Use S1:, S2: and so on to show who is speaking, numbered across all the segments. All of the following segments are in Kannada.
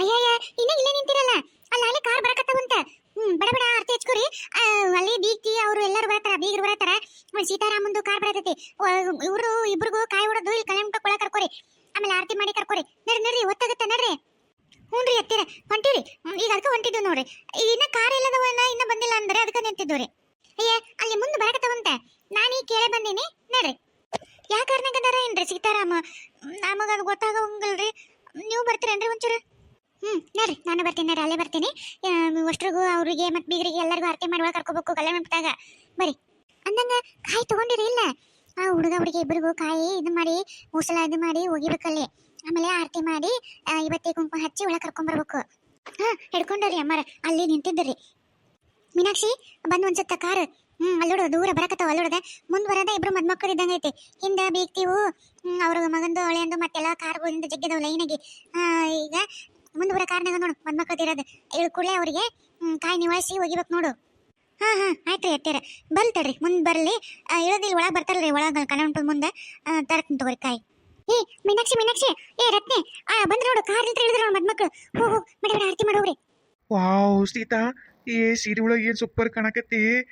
S1: ಅಯ್ಯಯ್ಯ ಇನ್ನ ಇಲ್ಲೇ ನಿಂತಿರಲ್ಲ? ಅಲ್ಲ, ಅಲ್ಲಿ ಕಾರ್ ಬರಕತ್ತವಂತ ಹ್ಮ್, ಬಡ ಬಡ ಅರ್ಥ ಹಚ್ಕೋರಿ. ಅಲ್ಲಿ ಬೀಗ್ತಿ, ಅವರು ಎಲ್ಲರೂ ಬರತಾರ ಬೀಗರು ಬರತಾರ ಸೀತಾರಾಮಂದು ಕಾರ್ ಬರತೈತಿ. ಇವರು, ಇಬ್ರಿಗೂ ಕಾಯಿ ಹೊಡೋದು ಇಲ್ಲಿ ಕಲ್ಯಾಣ ಕೊಳ ಕರ್ಕೊರಿ. ಆಮೇಲೆ ಆರತಿ ಮಾಡಿ ಕರ್ಕೋರಿ. ನಡ್ರಿ ನಡ್ರಿ ಒತ್ತಾಗತ್ತ ನಡ್ರಿ. ರೀ, ಎತ್ತೀರ. ಹೊಂಟಿರಿ? ಈಗ ಅದಕ್ಕೆ ಹೊಂಟಿದ್ದು ನೋಡ್ರಿ. ಇನ್ನ ಕಾರ್ ಇಲ್ಲದವನ್ನ ಇನ್ನ ಬಂದಿಲ್ಲ ಅಂದ್ರೆ ಅದಕ್ಕೆ ರೀ. ಅಯ್ಯ, ಅಲ್ಲಿ ಮುಂದೆ ಬರಕತ್ತವಂತ ನಾನೀಗ ಕೇಳೇ ಬಂದೀನಿ. ನಡ್ರಿ. ಯಾವ ಕಾರ್ನಾಗ ಅದಾರ ಏನ್ರಿ ಸೀತಾರಾಮ? ನಮಗ ಅದು ರೀ ನೀವು ಬರ್ತೀರೇನ್ರಿ ಒಂಚೂರು? ಹ್ಮ್, ನೋಡ್ರಿ. ನಾನು ಬರ್ತೀನಿ ನೋಡ್ರಿ, ಅಲ್ಲೇ ಬರ್ತೀನಿ. ಅಷ್ಟ್ರಿಗೂ ಅವ್ರಿಗೆ ಮತ್ತೆ ಬೀಗರಿಗೆ ಎಲ್ಲರಿಗೂ ಆರತಿ ಮಾಡುವಾಗ ಕರ್ಕೋಬೇಕು, ಕಲ್ಯಾಣ ಮಂಟಪದಾಗ ಬರ್ರಿ. ಅಂದಂಗ ಕಾಯಿ ತೊಗೊಂಡಿರಿ ಇಲ್ಲ? ಆ ಹುಡುಗ, ಹುಡುಗಿ ಇಬ್ಬರಿಗೂ ಕಾಯಿ ಇದು ಮಾಡಿ ಮೂಸಲ ಇದು ಮಾಡಿ ಒಗಿಬೇಕಲ್ಲಿ ಆಮೇಲೆ ಆರತಿ ಮಾಡಿ ಇವತ್ತೇ ಕುಂಕುಮ ಹಚ್ಚಿ ಒಳಗೆ ಕರ್ಕೊಂಬರ್ಬೇಕು. ಹಾಂ ಹಿಡ್ಕೊಂಡ್ರಿ ಅಮ್ಮಾರ, ಅಲ್ಲಿ ನಿಂತಿದ್ದರಿ. ಮೀನಾಕ್ಷಿ, ಬಂದ್ ಒಂದ್ಸತ್ತ ಕಾರ್. ಹ್ಞೂ ಅಲ್ಲೋಡ, ದೂರ ಬರಕತ್ತಾವ ಅಲ್ಲೋಡದ. ಮುಂದೆ ಬರೋದ ಇಬ್ರು ಮದ್ಮಕ್ಕಳು ಇದ್ದಂಗೆ ಐತಿ. ಹಿಂದ ಬೀಗ್ತೀವು. ಅವ್ರ ಮಗಂದು ಅವಳೆಂದು ಮತ್ತೆಲ್ಲ ಕಾರ್ಗಳಿಂದ ಜಗ್ಗಿದವು ಲೈನಾಗಿ. ಈಗ ಮುಂದ್ ಕಾರಣ ನೋಡು ಮದ್ಮಕ್ಕಳು ಇರೋದು. ಇಳ್ ಕೂಡಲೇ ಅವರಿಗೆ ಕಾಯಿ ನಿವಾಯಿಸಿ ಒಗಿಬೇಕು ನೋಡು. ಹಾ ಹಾ, ಆಯ್ತು ರೀ ಬಲ್ ತಡ್ರಿ, ಮುಂದೆ ಬರಲಿ. ಇಳೋದಿಲ್ಲ ಒಳಗೆ ಬರ್ತಾರಲ್ರಿ, ಒಳಗೆ ಕನ್ನಡ ಮುಂದೆ. ತರ್ತೀನಿ ತಗೋರಿ ಕಾಯಿ. ಏ, ಮೀನಾಕ್ಷಿ ಮೀನಾಕ್ಷಿ. ಏ, ರತ್ನೆ, ಆ, ಬಂದ್ರೆ ನೋಡು, ಕಾರ್ ನಿಂತ್ರ ಇಳಿದ್ರು ನೋಡು ಮದ್ಮಕ್ಳು. ಹೋ ಮಡಿ ಮಡಿ ಆರತಿ ಮಾಡೋಗ್ರಿ.
S2: ವಾವ್, ಸೀತಾ. ಏ, ಸೀರೆ ಒಳಗೆ ಏನು ಸೂಪರ್ ಕಾಣಕತ್ತಿ.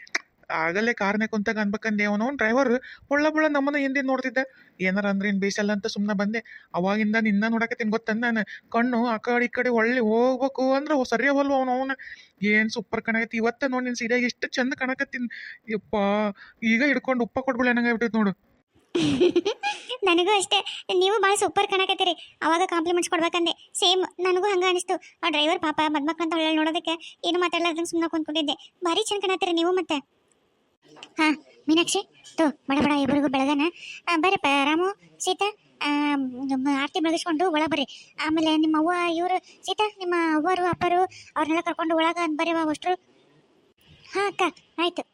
S2: ಆಗಲೇ ಕಾರ್ನಾಗ ಕುಂತಾಗ ಅನ್ಬೇಕಂದೆ ಅವನು ಡ್ರೈವರ್ ಒಳ್ಳ ಬುಳ್ಳ ನಮ್ಮನ್ನ ಹಿಂದೆ ನೋಡ್ತಿದ್ದ. ಏನಾರ ಅಂದ್ರೆ ಏನು ಬೇಸಲ್ಲ ಅಂತ ಸುಮ್ಮನೆ ಬಂದೆ. ಅವಾಗಿಂದ ನಿನ್ನ ನೋಡಕತ್ತೀನಿ ಗೊತ್ತಂದ ನಾನು? ಕಣ್ಣು ಆ ಕಡೆ ಈ ಕಡೆ ಒಳ್ಳೆ ಹೋಗ್ಬೇಕು ಅಂದ್ರೆ ಸರಿ ಅವಲ್ವ ಅವನು ಅವನ. ಏನು ಸೂಪರ್ ಕಣಕತ್ತಿ ಇವತ್ತ ನೋಡಿ ನಿನ್ನ ಸೀರೆ ಎಷ್ಟು ಚಂದ ಕಣಕತ್ತೀನಿ. ಯಪ್ಪ, ಈಗ ಹಿಡ್ಕೊಂಡು ಉಪ್ಪ ಕೊಟ್ಬಿಡ ನಂಗೆ ನೋಡು.
S1: ನನಗೂ ಅಷ್ಟೇ. ನೀವು ಭಾಳ ಸೂಪರ್ ಕಾಣಕತ್ತೀರಿ ಅವಾಗ ಕಾಂಪ್ಲಿಮೆಂಟ್ಸ್ ಕೊಡ್ಬೇಕಂದೆ. ಸೇಮ್ ನನಗೂ ಹಂಗೆ ಅನಿಸ್ತು. ಆ ಡ್ರೈವರ್ ಪಾಪ ಮದ್ಮಕ್ಳು ಅಂತ ಒಳ್ಳೆ ನೋಡೋದಕ್ಕೆ ಏನು ಮಾತಾಡಲಾರ್ದಂಗೆ ಸುಮ್ಮನೆ ಕುಂತ್ಕೊಂಡಿದ್ದೆ. ಭಾರಿ ಚೆನ್ನ ಕಾಣತ್ತೀರಿ ನೀವು ಮತ್ತೆ. ಹಾ, ಮೀನಾಕ್ಷಿ, ತೋ, ಬಡ ಬಡ ಇಬ್ಬರಿಗೂ ಬೆಳಗನ. ಬರ್ರಿಪ್ಪ ರಾಮು, ಸೀತಾ ಆರತಿ ಬೆಳಗಿಸ್ಕೊಂಡು ಒಳಗೆ ಬರ್ರಿ. ಆಮೇಲೆ ನಿಮ್ಮ ಅವ್ವ, ಇವರು, ಸೀತಾ, ನಿಮ್ಮ ಅವ್ವರು, ಅಪ್ಪರು, ಅವ್ರನ್ನೆಲ್ಲ ಕರ್ಕೊಂಡು ಒಳಗೆ ಬರ್ರಿ ಅಷ್ಟರು. ಹಾಂ, ಅಕ್ಕ, ಆಯ್ತು.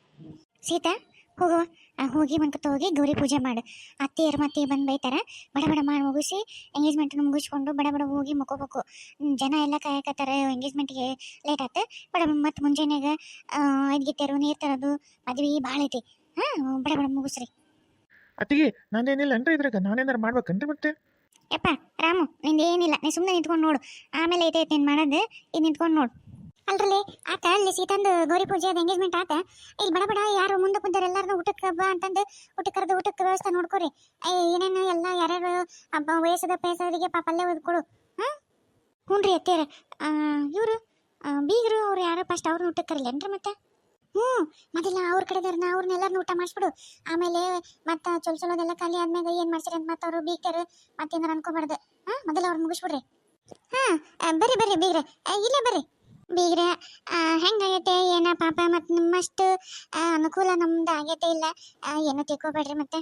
S1: ಸೀತಾ ಹೋಗುವ ಹೋಗಿ ಮನ್ಕತ್ತ ಹೋಗಿ ಗೌರಿ ಪೂಜೆ ಮಾಡು. ಅತ್ತೆಯರು ಮತ್ತೆ ಬಂದು ಬೈತಾರೆ? ಬಡ ಬಡ ಮಾಡಿ ಮುಗಿಸಿ ಎಂಗೇಜ್ಮೆಂಟ್ ಮುಗಿಸ್ಕೊಂಡು ಬಡ ಬಡ ಹೋಗಿ ಮುಕ್ಕೋಬೇಕು. ಜನ ಎಲ್ಲ ಕಾಯಕತ್ತಾರೆ ಎಂಗೇಜ್ಮೆಂಟ್ಗೆ ಲೇಟ್ ಆಯ್ತು ಬಡ ಮತ್ತೆ ಮುಂಜಾನೆಗೆ ಐದು ಗಿಟ್ಟರು ನೀರು ತರೋದು ಮದ್ವೆ ಭಾಳ ಐತಿ. ಹಾಂ ಬಡ ಬಡ ಮುಗಿಸ್ರಿ.
S2: ಅತ್ತಿಗೆ ನಾನೇನಿಲ್ಲ ಅಂದ್ರೆ ಇದ್ರಾಗ? ನಾನೇನಾರು ಮಾಡ್ಬೇಕನ್ರಿ ಮತ್ತೆ?
S1: ಯಪ್ಪ ರಾಮು ನಿಂದು ಏನಿಲ್ಲ ನೀ ಸುಮ್ಮನೆ ನಿಂತ್ಕೊಂಡು ನೋಡು. ಆಮೇಲೆ ಐತೆ ನೀನು ಮಾಡೋದು ಇದು ನಿಂತ್ಕೊಂಡು ನೋಡು. ಅಲ್ರಲ್ಲಿ, ಆತ ಅಲ್ಲಿ ಸೀತಂದು ಗೌರಿ ಪೂಜೆ ಅದು ಎಂಗೇಜ್ಮೆಂಟ್ ಆತ. ಇಲ್ಲಿ ಬಡ ಬಡ ಯಾರು ಮುಂದೆ ಬಂದರೆ ಎಲ್ಲಾರನ್ನೂ ಊಟಕ್ಕೆ ಬಾ ಅಂತಂದು ಊಟಕ್ಕೆ ಕರೆದು ಊಟಕ್ಕೆ ವ್ಯವಸ್ಥೆ ನೋಡ್ಕೊರಿ. ಏನೇನು ಎಲ್ಲ ಯಾರ್ಯಾರು ಹಬ್ಬ ವಯಸ್ಸದ ಪೇಸರಿಗೆ ಪಾಪ ಅಲ್ಲೇ ಓದ್ಕೊಡು ಹಾಂ? ಹ್ಞೂ ರೀ ಅತ್ತೇರ ಇವರು ಬೀಗರು ಅವ್ರು ಯಾರು ಫಸ್ಟ್ ಅವ್ರನ್ನ ಊಟಕ್ಕೆ ಕರಿಲೇನ್ರಿ ಮತ್ತೆ? ಹ್ಞೂ, ಮೊದಲ ಅವ್ರ ಕಡೆದವ್ರನ್ನ ಅವ್ರನ್ನೆಲ್ಲರನ್ನ ಊಟ ಮಾಡಿಸ್ಬಿಡು. ಆಮೇಲೆ ಮತ್ತೆ ಚೊಲ್ ಚೊಲೋದೆಲ್ಲ ಖಾಲಿ ಆದ್ಮೇಲೆ ಏನು ಮಾಡ್ಸಿರಿ ಅಂತ ಮತ್ತೆ ಅವರು ಬೀಗ್ತಾರ ಮತ್ತೇನಾರ ಅನ್ಕೋಬಾರ್ದು. ಹಾಂ, ಮೊದಲು ಅವ್ರನ್ನ ಮುಗಿಸ್ಬಿಡ್ರಿ. ಹಾಂ ಬರ್ರಿ ಬರ್ರಿ ಬೀಗ್ರೆ. ಇಲ್ಲೇ ಬರ್ರಿ. ಬೀಗ್ರೆ ಹೆಂಗಾಗೈತೆ, ಏನ ಪಾಪ, ಮತ್ತು ನಿಮ್ಮಷ್ಟು ಅನುಕೂಲ ನಮ್ದು ಆಗೈತೆ ಇಲ್ಲ ಏನು ತಿಳ್ಕೊಬೇಡ್ರಿ ಮತ್ತೆ.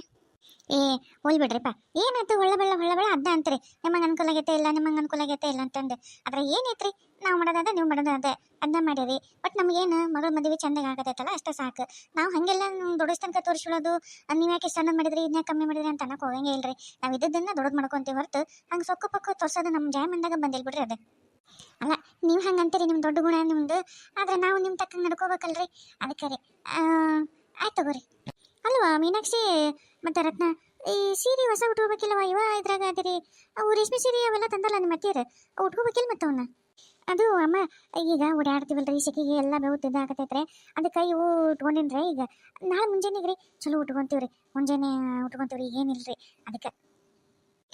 S1: ಏ, ಹೋಲ್ ಬಿಡ್ರಿಪ್ಪ. ಏನಾಯ್ತು, ಹೊಳ್ಳ ಬೆಳ್ಳ ಹೊಳ್ಳ ಬೆಳ್ಳ ಅದ ಅಂತ್ರಿ. ನಿಮಗೆ ಅನುಕೂಲ ಆಗೈತೆ ಇಲ್ಲ ನಿಮಗೆ ಅನುಕೂಲ ಆಗೈತೆ ಇಲ್ಲ ಅಂತಂದು. ಅದ್ರ ಏನೈತ್ರಿ? ನಾವು ಮಾಡೋದಾದ ನೀವು ಮಾಡೋದಾದ ಅದೇ. ಅದನ್ನ ಮಾಡಿರಿ. ಬಟ್ ನಮಗೇನು, ಮಗಳ ಮದುವೆ ಚಂದಾಗ ಆಗತೈತಲ್ಲ, ಅಷ್ಟೇ ಸಾಕು. ನಾವು ಹಾಗೆಲ್ಲ ದೊಡ್ಡ ತನಕ ತೋರಿಸ್ಬಿಡೋದು ನೀವು ಯಾಕೆ ಸಣ್ಣ ಮಾಡಿದ್ರಿ ಇದನ್ನ ಕಮ್ಮಿ ಮಾಡಿದ್ರಿ ಅಂತ ಅನ್ನಕ್ಕೆ ಹೋಗಂಗೆ ಇಲ್ರಿ. ನಾವು ಇದ್ದದನ್ನ ದೊಡ್ಡದು ಮಾಡ್ಕೊಂತೀವಿ ಹೊರತು, ಹಂಗೆ ಸೊಕ್ಕ ಪಕ್ಕು ತೋರ್ಸೋದು ನಮ್ಮ ಜಾಯಮಂದಾಗ ಬಂದಿಲ್ಲ ಬಿಡ್ರಿ ಅದು. ಅಲ್ಲ, ನೀವು ಹಂಗೆ ಅಂತೀರಿ ನಿಮ್ಮ ದೊಡ್ಡ ಗುಣ ನಿಮ್ದು? ಆದ್ರೆ ನಾವು ನಿಮ್ಮ ತಕ್ಕಂಗೆ ನಡ್ಕೋಬೇಕಲ್ರಿ? ಅದಕ್ಕೆ ರೀ. ಆಯ್ತು ತಗೋರಿ. ಅಲ್ವಾ, ಮೀನಾಕ್ಷಿ ಮತ್ತೆ ರತ್ನ? ಈ ಸೀರೆ ಹೊಸ ಉಟ್ಕೋಬೇಕಿಲ್ಲವ? ಇವ ಇದ್ರಾಗ ಅದಿರಿ. ಅವು ರೇಷ್ಮೆ ಸೀರೆ ಅವೆಲ್ಲ ತಂದಲ್ಲ ನಿಮ್ಮ ಅತ್ತೀರ ಉಟ್ಕೋಬೇಕಿಲ್ಲ ಮತ್ತೆ ಅವನ್ನ ಅದು ಅಮ್ಮ, ಈಗ ಓಡಾಡ್ತೀವಲ್ರಿ, ಸೆಕೆಗೆ ಎಲ್ಲ ಬೆವತ್ತು ಇದಾಗತೈತ್ರೆ ಅದಕ್ಕೆ ಇವು ಉಟ್ಕೊಂಡಿನ್ರಿ ಈಗ. ನಾಳೆ ಮುಂಜಾನೆಗ್ರಿ ಚಲೋ ಉಟ್ಕೊಂತೀವ್ರಿ. ಮುಂಜಾನೆ ಉಟ್ಕೊಂತೀವ್ರಿ, ಏನಿಲ್ರಿ. ಅದಕ್ಕೆ.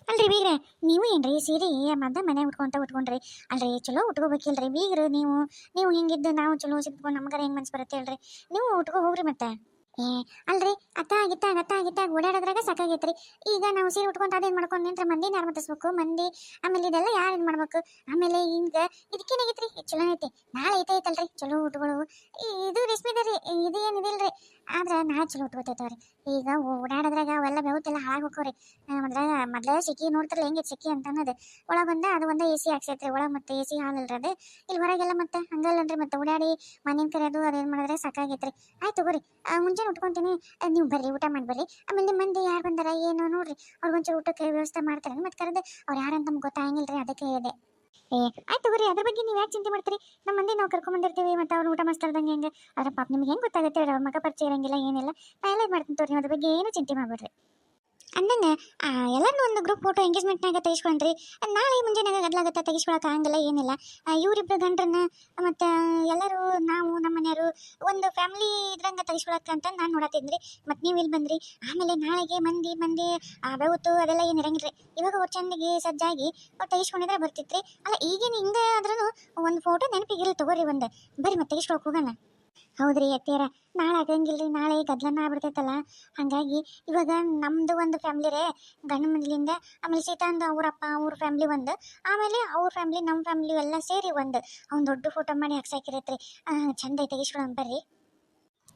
S1: ಅಲ್ರಿ ಬೀಗ್ರೆ, ನೀವು ಏನ್ರಿ ಸೀರೆ ಮದ್ದ ಮನೆ ಉಟ್ಕೊಂತ ಉಟ್ಕೊಂಡ್ರಿ? ಅಲ್ರಿ ಚಲೋ ಉಟ್ಕೋಬೇಕಿಲ್ರಿ ಬೀಗ್ರು ನೀವು? ನೀವು ಹಿಂಗಿದ್ದು ನಾವು ಚಲೋ ಸಿಕ್ಕೊಂಡು ನಮ್ಗಾರ ಹೆಂಗ್ ಮನ್ಸು ಬರುತ್ತೆ ಹೇಳ್ರಿ? ನೀವು ಉಟ್ಕೋ ಹೋಗ್ರಿ ಮತ್ತೆ. ಏ, ಅಲ್ರಿ, ಅತ್ತ ಆಗಿತ್ತಾಗ ಅತ್ತ ಆಗಿತ್ತಾಗ ಓಡಾಡೋದ್ರಾಗ ಸಾಕಾಗೈತ್ರಿ. ಈಗ ನಾವು ಸೀರೆ ಉಟ್ಕೊಂತ ಅದೇನ್ ಮಾಡ್ಕೊಂಡು ನಿಂತ್ರೆ ಮಂದಿನ ಯಾರು ಮತ್ತಿಸ್ಬೇಕು? ಮಂದಿ, ಆಮೇಲೆ ಇದೆಲ್ಲ ಯಾರು ಇದು ಮಾಡ್ಬೇಕು? ಆಮೇಲೆ ಹಿಂಗ ಇದಕ್ಕೇನಾಗೈತ್ರಿ ಚಲೋ ಐತಿ ನಾಳೆ ಐತೆ ಐತಲ್ರಿ ಚಲೋ ಉಟ್ಕೊಳ್ಳೋವು ಇದು ರೇಷ್ಮೆ ರೀ ಇದು ಏನಿದಿಲ್ರಿ ಆದ್ರೆ ನಾಳೆ ಚಲೋ ಉಟ್ಕೋತೈತವ್ರಿ ಈಗ ಓಡಾಡೋದ್ರಾಗ ಅವೆಲ್ಲ ಬೆವತ್ತೆಲ್ಲ ಹಾಗೆ ಹೋಗ್ರಿ ಅದ್ರಾಗ ಮೊದ್ಲ ಸಿಕ್ಕಿ ನೋಡ್ತಾರಲ್ಲ ಹೆಂಗೆ ಸಿಕ್ಕಿ ಅಂತ ಅನ್ನೋದು. ಒಳಗೆ ಬಂದ ಅದು ಒಂದು ಎ ಸಿ ಹಾಕ್ಸೈತ್ರಿ, ಒಳಗೆ ಮತ್ತೆ ಎ ಸಿ ಹಾಲಲ್ರಿ ಅದು. ಇಲ್ಲಿ ಹೊರಗೆಲ್ಲ ಮತ್ತೆ ಹಂಗಲ್ಲನ್ರಿ, ಮತ್ತೆ ಓಡಾಡಿ ಮನೇನ್ ಕರೆಯೋದು, ಅದೇನ್ ಮಾಡಿದ್ರೆ ಸಾಕಾಗೈತ್ರಿ. ಆಯ್ತು ತಗೋರಿ ಮುಂಜಾನೆ ಉಟ್ಕೊಂತೀನಿ. ನೀವು ಬರ್ರಿ, ಊಟ ಮಾಡಿ ಬರ್ರಿ. ಆಮೇಲೆ ಮಂದಿ ಯಾರು ಬಂದಾರ, ಏನೋ ನೋಡ್ರಿ. ಅವ್ರಿಗೊಂಚೂರು ಊಟಕ್ಕೆ ವ್ಯವಸ್ಥೆ ಮಾಡ್ತಾರೆ ಮತ್ತೆ ಕರೆದು ಅವ್ರು ಯಾರಂತ ಗೊತ್ತಾಗಿಲ್ರಿ ಅದಕ್ಕೆ ಇದೆ ಏ, ಆಯ್ತು ತಗೋರಿ, ಅದ್ರ ಬಗ್ಗೆ ನೀವು ಯಾಕೆ ಚಿಂತೆ ಮಾಡ್ತೀರಿ? ನಮ್ಮ ಮಂದಿ ನಾವು ಕರ್ಕೊಂಬಂದಿರ್ತೀವಿ ಮತ್ತೆ ಅವ್ರು ಊಟ ಮಾಡ್ತಾರ್ದಂಗೆ ಹೆಂಗೆ? ಅದ್ರ ಪಾಪ ನಿಮ್ಗೆ ಹೆಂಗೆ ಗೊತ್ತಾಗುತ್ತೆ ಅವ್ರ ಮಗ ಪರಿಚಯ ಇರಂಗಿಲ್ಲ, ಏನಿಲ್ಲ. ನಾ ಎಲ್ಲ ಮಾಡ್ತೀನಿ ತೋರಿ ಅದ್ರ ಬಗ್ಗೆ ಏನು ಚಿಂತೆ ಮಾಡಬೇಡ್ರಿ. ಅಂದಂಗೆ ಎಲ್ಲರನ್ನೂ ಒಂದು ಗ್ರೂಪ್ ಫೋಟೋ ಎಂಗೇಜ್ಮೆಂಟ್ನಾಗ ತೆಗಿಸ್ಕೊಂಡ್ರಿ. ನಾಳೆ ಮುಂಜಾನೆ ಗದ್ಲಾಗತ್ತ ತೆಗಿಸ್ಕೊಳಕ್ಕೆ ಆಗಂಗಿಲ್ಲ, ಏನಿಲ್ಲ. ಇವರಿಬ್ಬರು ಗಂಡ್ರನ್ನ, ಮತ್ತು ಎಲ್ಲರೂ ನಾವು, ನಮ್ಮ ಮನೆಯವರು, ಒಂದು ಫ್ಯಾಮಿಲಿ ಇದ್ರಂಗೆ ತೆಗಿಸ್ಕೊಳಕ್ಕೆ ಅಂತ ನಾನು ನೋಡತ್ತಿದ್ರಿ ಮತ್ತು ನೀವು ಇಲ್ಲಿ ಬಂದ್ರಿ. ಆಮೇಲೆ ನಾಳೆಗೆ ಮಂದಿ ಮಂದಿ ಬೆವತ್ತು ಅದೆಲ್ಲ ಏನು ಇರಂಗಿಲ್ಲ ಇವಾಗ ಅವ್ರು ಚಂದಿಗೆ ಸಜ್ಜಾಗಿ ತೆಗಿಸ್ಕೊಂಡಿದ್ರೆ ಬರ್ತಿತ್ರಿ. ಅಲ್ಲ, ಈಗೇನು ಹಿಂಗೆ ಆದ್ರೂ ಒಂದು ಫೋಟೋ ನೆನಪಿಗಿರಲಿ ತಗೋರಿ ಒಂದು. ಬರ್ರಿ ಮತ್ತೆ ತೆಗಿಸ್ಕೊಳಕ್ಕೆ ಹೋಗೋಣ. ಹೌದ್ರಿ ಎತ್ತೀರ ನಾಳೆ ಆಗಂಗಿಲ್ರಿ, ನಾಳೆ ಗದ್ಲನ ಆಗ್ಬಿಡ್ತೈತಲ್ಲ. ಹಾಗಾಗಿ ಇವಾಗ ನಮ್ದು ಒಂದು ಫ್ಯಾಮ್ಲಿ ರೇ, ಗಂಡು ಮನೆಯಿಂದ ಆಮೇಲೆ ಸೀತಾಂದು ಅವ್ರಪ್ಪ ಅವ್ರ ಫ್ಯಾಮ್ಲಿ ಒಂದು, ಆಮೇಲೆ ಅವ್ರ ಫ್ಯಾಮ್ಲಿ ನಮ್ಮ ಫ್ಯಾಮ್ಲಿ ಎಲ್ಲ ಸೇರಿ ಒಂದು. ಅವ್ನು ದೊಡ್ಡ ಫೋಟೋ ಮಾಡಿ ಹಾಕ್ಸಾಕಿರತ್ರಿ ಚಂದ ತೆಗಿಸ್ಕೊಳಂ ಬರ್ರಿ.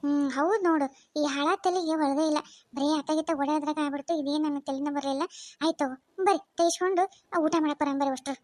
S1: ಹ್ಞೂ ಹೌದು ನೋಡು, ಈ ಹಾಳ ತಲೆಗೆ ಒಳದೇ ಇಲ್ಲ. ಬರೀ ಅತ್ತಾಗಿತ್ತ ಒಡೆಯೋದ್ರಾಗ ಆಗ್ಬಿಡ್ತು, ಇದೇನು ನನ್ನ ತಲೆನ ಬರಲಿಲ್ಲ ಆಯ್ತು ಬರ್ರಿ, ತೆಗಿಸ್ಕೊಂಡು ಊಟ ಮಾಡಕ್ಕೆ ಬರಂಬರಿ ಅಷ್ಟ್ರು.